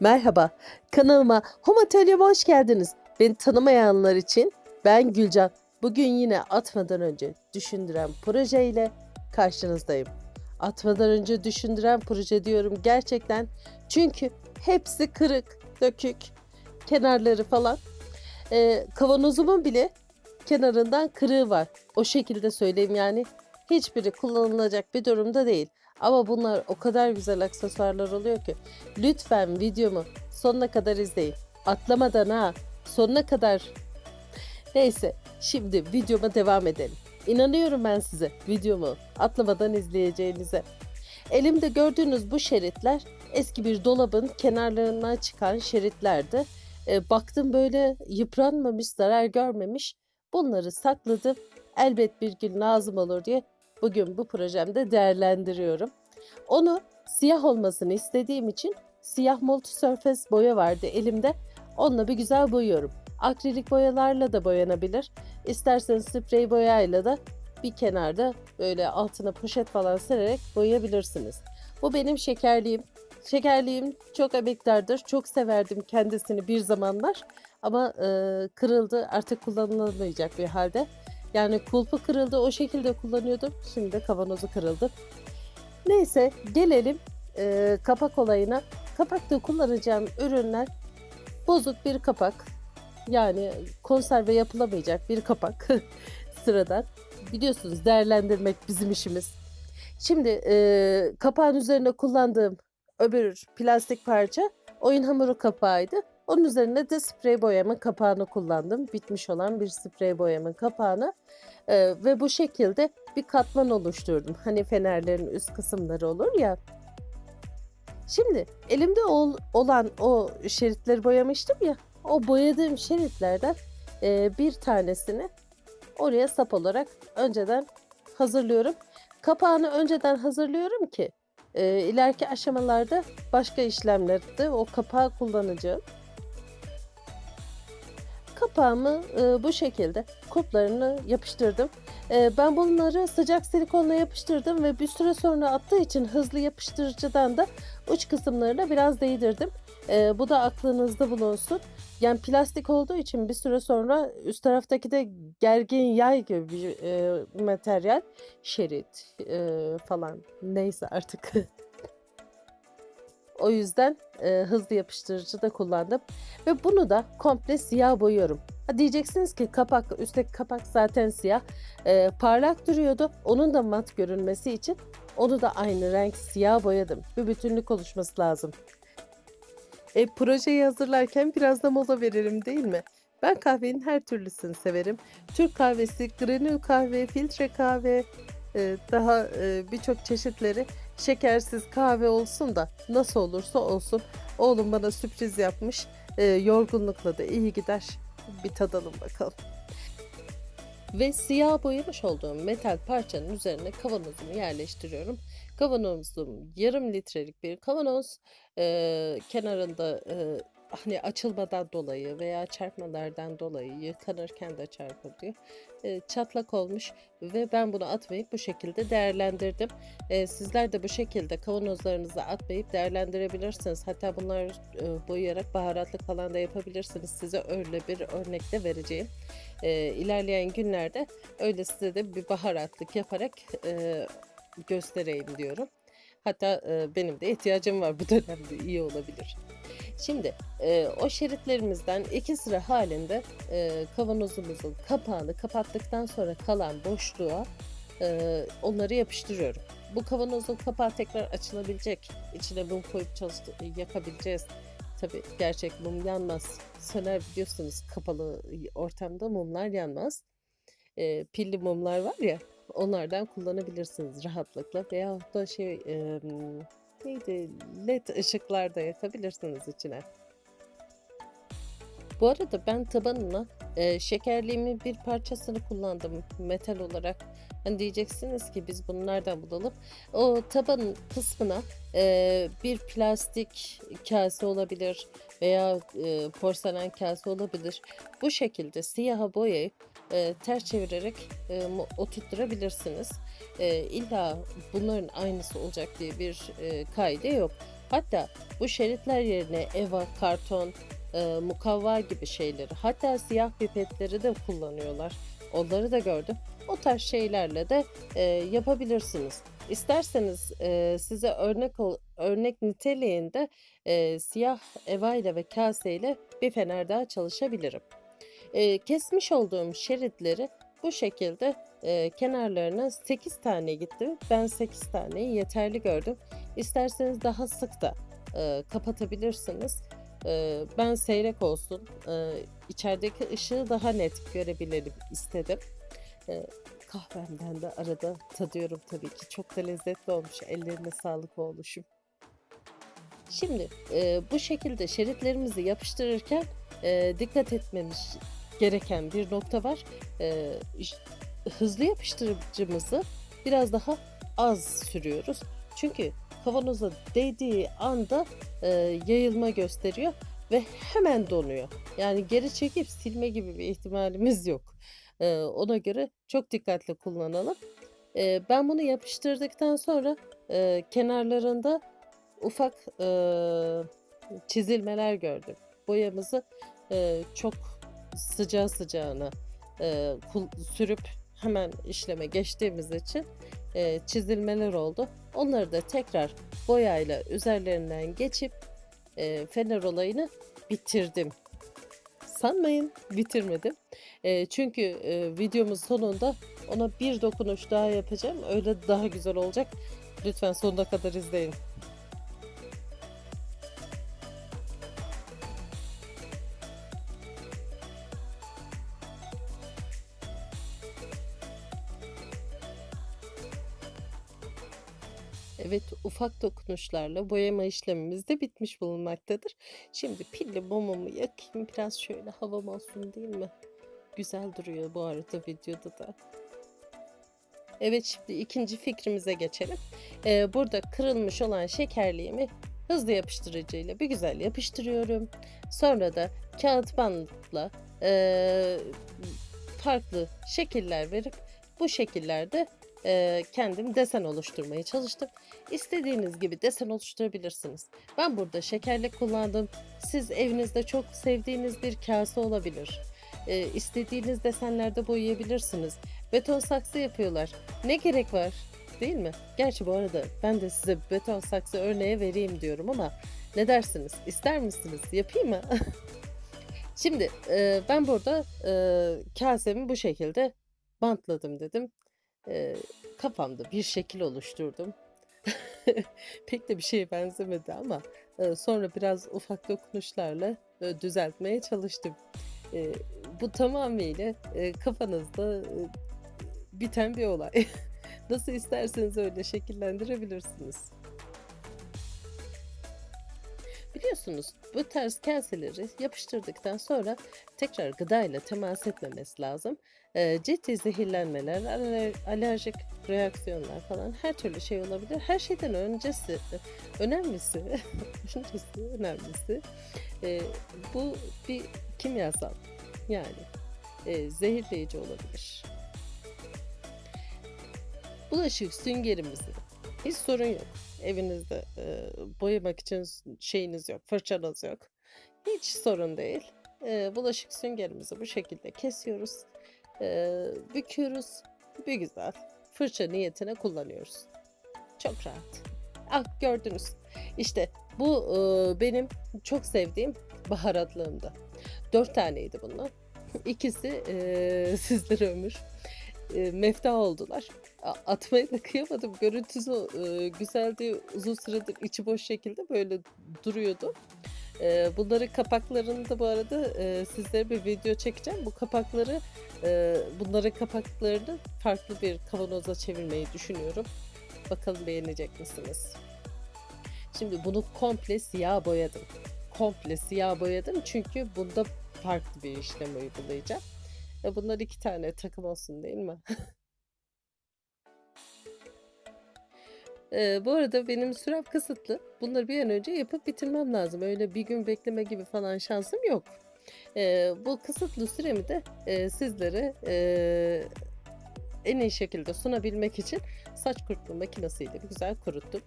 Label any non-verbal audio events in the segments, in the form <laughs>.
Merhaba, kanalıma Home Atölye'me hoş geldiniz. Beni tanımayanlar için ben Gülcan. Bugün yine atmadan önce düşündüren projeyle karşınızdayım. Atmadan önce düşündüren proje diyorum gerçekten. Çünkü hepsi kırık, dökük, kenarları falan. Ee, kavanozumun bile kenarından kırığı var. O şekilde söyleyeyim yani. Hiçbiri kullanılacak bir durumda değil. Ama bunlar o kadar güzel aksesuarlar oluyor ki. Lütfen videomu sonuna kadar izleyin. Atlamadan ha. Sonuna kadar. Neyse şimdi videoma devam edelim. İnanıyorum ben size videomu atlamadan izleyeceğinize. Elimde gördüğünüz bu şeritler eski bir dolabın kenarlarından çıkan şeritlerdi. E, baktım böyle yıpranmamış, zarar görmemiş. Bunları sakladım. Elbet bir gün lazım olur diye bugün bu projemde değerlendiriyorum. Onu siyah olmasını istediğim için siyah multi surface boya vardı elimde. Onunla bir güzel boyuyorum. Akrilik boyalarla da boyanabilir. İsterseniz sprey boyayla da bir kenarda böyle altına poşet falan sererek boyayabilirsiniz. Bu benim şekerliğim. Şekerliğim çok emektardır. Çok severdim kendisini bir zamanlar. Ama e, kırıldı artık kullanılamayacak bir halde. Yani kulpu kırıldı o şekilde kullanıyordum. Şimdi de kavanozu kırıldı. Neyse gelelim e, kapak olayına. Kapakta kullanacağım ürünler bozuk bir kapak. Yani konserve yapılamayacak bir kapak <laughs> sıradan. Biliyorsunuz değerlendirmek bizim işimiz. Şimdi e, kapağın üzerine kullandığım öbür plastik parça oyun hamuru kapağıydı. Onun üzerine de sprey boyamın kapağını kullandım. Bitmiş olan bir sprey boyamın kapağını. Ee, ve bu şekilde bir katman oluşturdum. Hani fenerlerin üst kısımları olur ya. Şimdi elimde ol, olan o şeritleri boyamıştım ya. O boyadığım şeritlerden e, bir tanesini oraya sap olarak önceden hazırlıyorum. Kapağını önceden hazırlıyorum ki e, ileriki aşamalarda başka işlemlerde o kapağı kullanacağım kapağımı e, bu şekilde kulplarını yapıştırdım. E, ben bunları sıcak silikonla yapıştırdım ve bir süre sonra attığı için hızlı yapıştırıcıdan da uç kısımlarına biraz değdirdim. E, bu da aklınızda bulunsun. Yani plastik olduğu için bir süre sonra üst taraftaki de gergin yay gibi bir e, materyal, şerit e, falan neyse artık. <laughs> O yüzden e, hızlı yapıştırıcı da kullandım. Ve bunu da komple siyah boyuyorum. Ha diyeceksiniz ki kapak, üstteki kapak zaten siyah. E, parlak duruyordu. Onun da mat görünmesi için onu da aynı renk siyah boyadım. Bir bütünlük oluşması lazım. E, projeyi hazırlarken biraz da mola verelim değil mi? Ben kahvenin her türlüsünü severim. Türk kahvesi, granül kahve, filtre kahve, e, daha e, birçok çeşitleri şekersiz kahve olsun da nasıl olursa olsun. Oğlum bana sürpriz yapmış. E, yorgunlukla da iyi gider. Bir tadalım bakalım. Ve siyah boyamış olduğum metal parçanın üzerine kavanozumu yerleştiriyorum. Kavanozum yarım litrelik bir kavanoz. E, kenarında e, hani açılmadan dolayı veya çarpmalardan dolayı yıkanırken de çarpılıyor. E, çatlak olmuş ve ben bunu atmayıp bu şekilde değerlendirdim. E, sizler de bu şekilde kavanozlarınızı atmayıp değerlendirebilirsiniz. Hatta bunlar e, boyayarak baharatlık falan da yapabilirsiniz. Size öyle bir örnek de vereceğim. E, ilerleyen günlerde öyle size de bir baharatlık yaparak e, göstereyim diyorum. Hatta e, benim de ihtiyacım var bu dönemde iyi olabilir. Şimdi e, o şeritlerimizden iki sıra halinde e, kavanozumuzun kapağını kapattıktan sonra kalan boşluğa e, onları yapıştırıyorum. Bu kavanozun kapağı tekrar açılabilecek. İçine mum koyup çalıştı, yakabileceğiz. Tabi gerçek mum yanmaz. Söner biliyorsunuz kapalı ortamda mumlar yanmaz. E, pilli mumlar var ya onlardan kullanabilirsiniz rahatlıkla veya da şey e, neydi led ışıklar da yakabilirsiniz içine. Bu arada ben tabanına e, şekerliğimin bir parçasını kullandım metal olarak. Hani diyeceksiniz ki biz bunu nereden bulalım? O taban kısmına e, bir plastik kase olabilir veya e, porselen kase olabilir. Bu şekilde siyaha boyayıp e, ters çevirerek e, oturtturabilirsiniz. E, illa bunların aynısı olacak diye bir e, kaide yok. Hatta bu şeritler yerine eva, karton, e, mukavva gibi şeyleri hatta siyah pipetleri de kullanıyorlar. Onları da gördüm. O tarz şeylerle de e, yapabilirsiniz. İsterseniz e, size örnek örnek niteliğinde e, siyah eva ile ve kase ile bir fener daha çalışabilirim. E, kesmiş olduğum şeritleri bu şekilde e, kenarlarına 8 tane gitti. Ben 8 taneyi yeterli gördüm. İsterseniz daha sık da e, kapatabilirsiniz. E, ben seyrek olsun, e, içerideki ışığı daha net görebilirim istedim. E, kahvemden de arada tadıyorum tabii ki. Çok da lezzetli olmuş. Ellerine sağlık olmuşum. Şimdi e, bu şekilde şeritlerimizi yapıştırırken e, dikkat etmemiz gereken bir nokta var. E, hızlı yapıştırıcımızı biraz daha az sürüyoruz. Çünkü kavanoza değdiği anda e, yayılma gösteriyor ve hemen donuyor. Yani geri çekip silme gibi bir ihtimalimiz yok. E, ona göre çok dikkatli kullanalım. E, ben bunu yapıştırdıktan sonra e, kenarlarında ufak e, çizilmeler gördüm. Boyamızı e, çok sıcağı sıcağına e, sürüp hemen işleme geçtiğimiz için e, çizilmeler oldu. Onları da tekrar boyayla üzerlerinden geçip e, fener olayını bitirdim. Sanmayın bitirmedim. E, çünkü e, videomun sonunda ona bir dokunuş daha yapacağım. Öyle daha güzel olacak. Lütfen sonuna kadar izleyin. Ufak dokunuşlarla boyama işlemimiz de bitmiş bulunmaktadır. Şimdi pilli mumumu yakayım. Biraz şöyle havam olsun değil mi? Güzel duruyor bu arada videoda da. Evet, şimdi ikinci fikrimize geçelim. Ee, burada kırılmış olan şekerliğimi hızlı yapıştırıcıyla bir güzel yapıştırıyorum. Sonra da kağıt bantla eee, farklı şekiller verip bu şekillerde eee, kendim desen oluşturmaya çalıştım. İstediğiniz gibi desen oluşturabilirsiniz. Ben burada şekerlik kullandım. Siz evinizde çok sevdiğiniz bir kase olabilir. Ee, istediğiniz desenlerde boyayabilirsiniz. Beton saksı yapıyorlar. Ne gerek var? Değil mi? Gerçi bu arada ben de size beton saksı örneği vereyim diyorum ama ne dersiniz? İster misiniz? Yapayım mı? <laughs> Şimdi e, ben burada e, kasemi bu şekilde bantladım dedim. E, kafamda bir şekil oluşturdum. <laughs> Pek de bir şeye benzemedi ama e, sonra biraz ufak dokunuşlarla e, düzeltmeye çalıştım. E, bu tamamıyla e, kafanızda e, biten bir olay. <laughs> Nasıl isterseniz öyle şekillendirebilirsiniz. Biliyorsunuz bu tarz kaseleri yapıştırdıktan sonra tekrar gıdayla temas etmemesi lazım. Ee, ciddi zehirlenmeler, aler- alerjik reaksiyonlar falan her türlü şey olabilir. Her şeyden öncesi, önemlisi, <laughs> öncesi, önemlisi e, bu bir kimyasal yani e, zehirleyici olabilir. Bulaşık süngerimizi hiç sorun yok. Evinizde e, boyamak için şeyiniz yok, fırçanız yok. Hiç sorun değil. E, bulaşık süngerimizi bu şekilde kesiyoruz. E, büküyoruz. Bir güzel. Fırça niyetine kullanıyoruz. Çok rahat. Ah gördünüz. İşte bu e, benim çok sevdiğim baharatlığımda. Dört taneydi bunlar. <laughs> İkisi e, <laughs> sizlere ömür. E, mefta oldular. Atmaya da kıyamadım. Görüntüsü e, güzeldi. Uzun süredir içi boş şekilde böyle duruyordu. E, bunları kapaklarını da bu arada e, sizlere bir video çekeceğim. Bu kapakları, e, bunların kapaklarını farklı bir kavanoza çevirmeyi düşünüyorum. Bakalım beğenecek misiniz? Şimdi bunu komple siyah boyadım. Komple siyah boyadım çünkü bunda farklı bir işlem uygulayacağım. E bunlar iki tane takım olsun değil mi? <laughs> Ee, bu arada benim sürem kısıtlı. Bunları bir an önce yapıp bitirmem lazım. Öyle bir gün bekleme gibi falan şansım yok. Ee, bu kısıtlı süremi de e, sizlere e, en iyi şekilde sunabilmek için saç kurutma makinesiyle güzel kuruttum.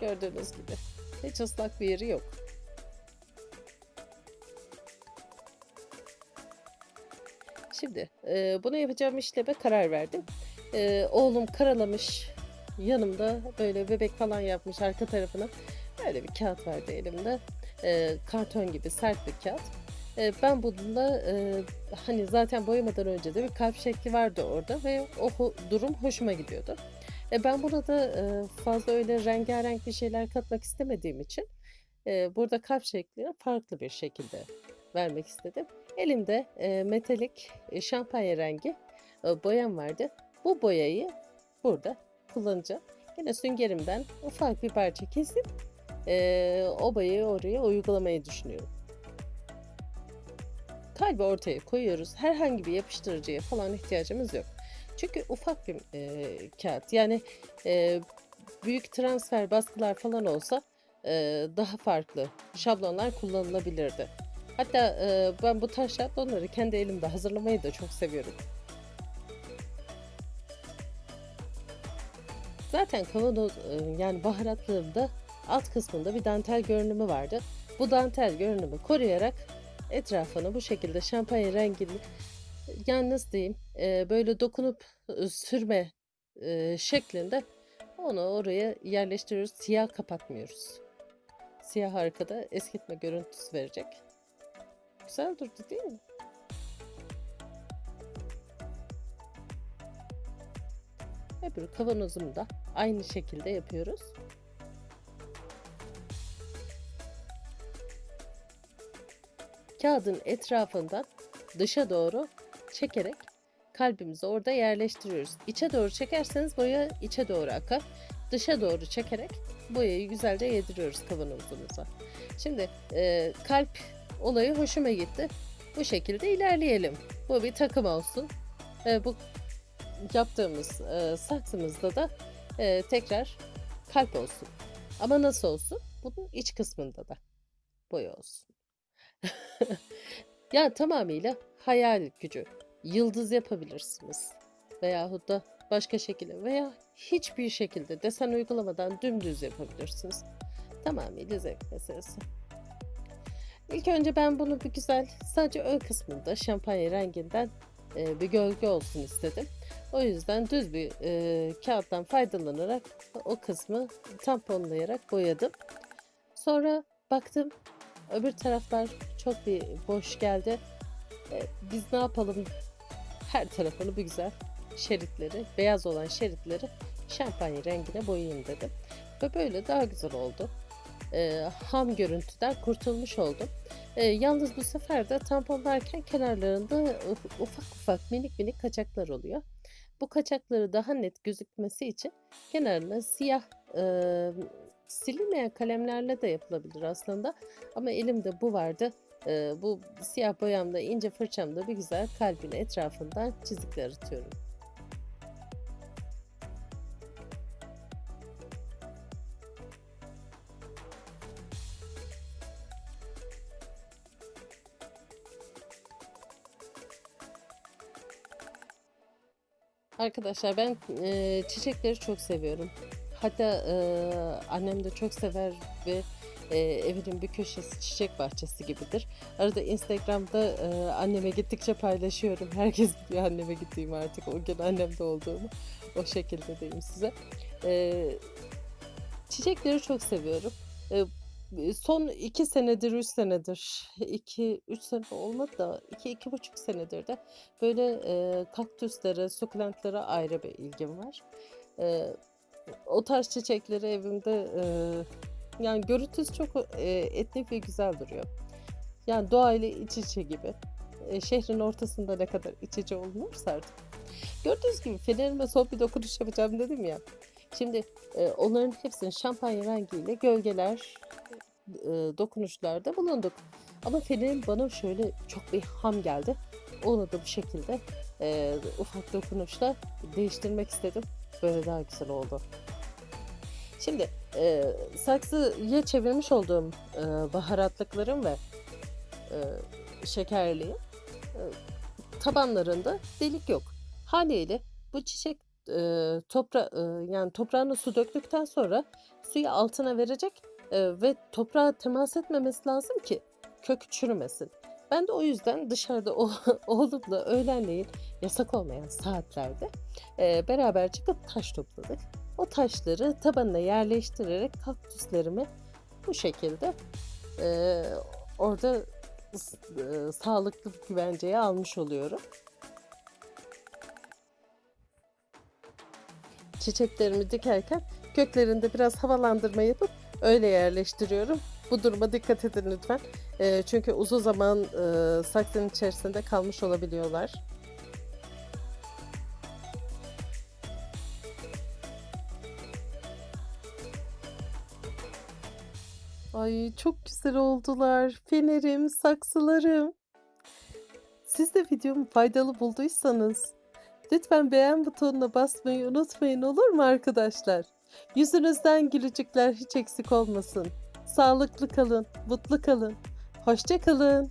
Gördüğünüz gibi. Hiç ıslak bir yeri yok. Şimdi e, bunu yapacağım işleme karar verdim. E, oğlum karalamış yanımda böyle bebek falan yapmış arka tarafına. Böyle bir kağıt vardı elimde. E, karton gibi sert bir kağıt. E, ben bununla e, hani zaten boyamadan önce de bir kalp şekli vardı orada ve o ho- durum hoşuma gidiyordu. E, ben buna da e, fazla öyle rengarenk bir şeyler katmak istemediğim için e, burada kalp şeklini farklı bir şekilde vermek istedim. Elimde e, metalik e, şampanya rengi e, boyam vardı. Bu boyayı burada kullanacağım. Yine süngerimden ufak bir parça kesip e, o boyayı oraya uygulamayı düşünüyorum. Kalbi ortaya koyuyoruz. Herhangi bir yapıştırıcıya falan ihtiyacımız yok. Çünkü ufak bir e, kağıt. Yani e, büyük transfer baskılar falan olsa e, daha farklı şablonlar kullanılabilirdi. Hatta e, ben bu tarz şablonları kendi elimde hazırlamayı da çok seviyorum. Zaten kavanoz e, yani baharatlığımda alt kısmında bir dantel görünümü vardı. Bu dantel görünümü koruyarak etrafını bu şekilde şampanya rengini yani nasıl diyeyim e, böyle dokunup e, sürme şeklinde onu oraya yerleştiriyoruz. Siyah kapatmıyoruz. Siyah arkada eskitme görüntüsü verecek. Güzel durdu değil mi? Öbür kavanozumu da aynı şekilde yapıyoruz. Kağıdın etrafından dışa doğru çekerek kalbimizi orada yerleştiriyoruz. İçe doğru çekerseniz boya içe doğru akar. Dışa doğru çekerek boyayı güzelce yediriyoruz kavanozumuza. Şimdi e, kalp olayı hoşuma gitti. Bu şekilde ilerleyelim. Bu bir takım olsun. E, bu yaptığımız e, saksımızda da e, tekrar kalp olsun. Ama nasıl olsun? Bunun iç kısmında da boya olsun. <laughs> ya tamamıyla hayal gücü. Yıldız yapabilirsiniz. Veyahut da başka şekilde veya hiçbir şekilde desen uygulamadan dümdüz yapabilirsiniz. Tamamıyla zevk meselesi. İlk önce ben bunu bir güzel sadece ön kısmında şampanya renginden e, bir gölge olsun istedim. O yüzden düz bir e, kağıttan faydalanarak o kısmı tamponlayarak boyadım. Sonra baktım öbür taraflar çok bir boş geldi. E, biz ne yapalım? Her tarafını bir güzel şeritleri, beyaz olan şeritleri şampanya rengine boyayayım dedim. Ve böyle daha güzel oldu. E, ham görüntüden kurtulmuş oldum. E, yalnız bu sefer de tamponlarken kenarlarında uf- ufak ufak minik minik kaçaklar oluyor. Bu kaçakları daha net gözükmesi için kenarına siyah e, silinmeyen kalemlerle de yapılabilir aslında. Ama elimde bu vardı. E, bu siyah boyamla ince fırçamla bir güzel kalbin etrafından çizikler atıyorum. Arkadaşlar ben e, çiçekleri çok seviyorum. Hatta e, annem de çok sever ve e, evinin bir köşesi çiçek bahçesi gibidir. Arada Instagram'da e, anneme gittikçe paylaşıyorum. <laughs> Herkes biliyor anneme gittiğimi artık. O gün annemde olduğumu. O şekilde diyeyim size. E, çiçekleri çok seviyorum. E, son iki senedir, üç senedir, iki, üç sene olmadı da iki, iki buçuk senedir de böyle e, kaktüslere, sukulentlere ayrı bir ilgim var. E, o tarz çiçekleri evimde e, yani görüntüsü çok e, etnik ve güzel duruyor. Yani doğayla iç içe gibi. E, şehrin ortasında ne kadar iç içe olunursa artık. Gördüğünüz gibi fenerime son bir dokunuş yapacağım dedim ya. Şimdi e, onların hepsini şampanya rengiyle gölgeler, e, dokunuşlarda bulunduk. Ama fenerim bana şöyle çok bir ham geldi. Onu da bu şekilde e, ufak dokunuşla değiştirmek istedim. Böyle daha güzel oldu. Şimdi e, saksıya çevirmiş olduğum e, baharatlıklarım ve e, şekerliğim e, tabanlarında delik yok. Haliyle bu çiçek e, topra e, yani toprağına su döktükten sonra suyu altına verecek Ee, ve toprağa temas etmemesi lazım ki kök çürümesin. Ben de o yüzden dışarıda o, <laughs> oğlumla öğlenleyin yasak olmayan saatlerde e, beraber çıkıp taş topladık. O taşları tabanına yerleştirerek kaktüslerimi bu şekilde e, orada e, sağlıklı güvenceye almış oluyorum. Çiçeklerimi dikerken köklerinde biraz havalandırma yapıp öyle yerleştiriyorum. Bu duruma dikkat edin lütfen. E, çünkü uzun zaman e, saksının içerisinde kalmış olabiliyorlar. Ay çok güzel oldular. Fenerim, saksılarım. Siz de videomu faydalı bulduysanız lütfen beğen butonuna basmayı unutmayın olur mu arkadaşlar? Yüzünüzden gülücükler hiç eksik olmasın. Sağlıklı kalın, mutlu kalın. Hoşça kalın.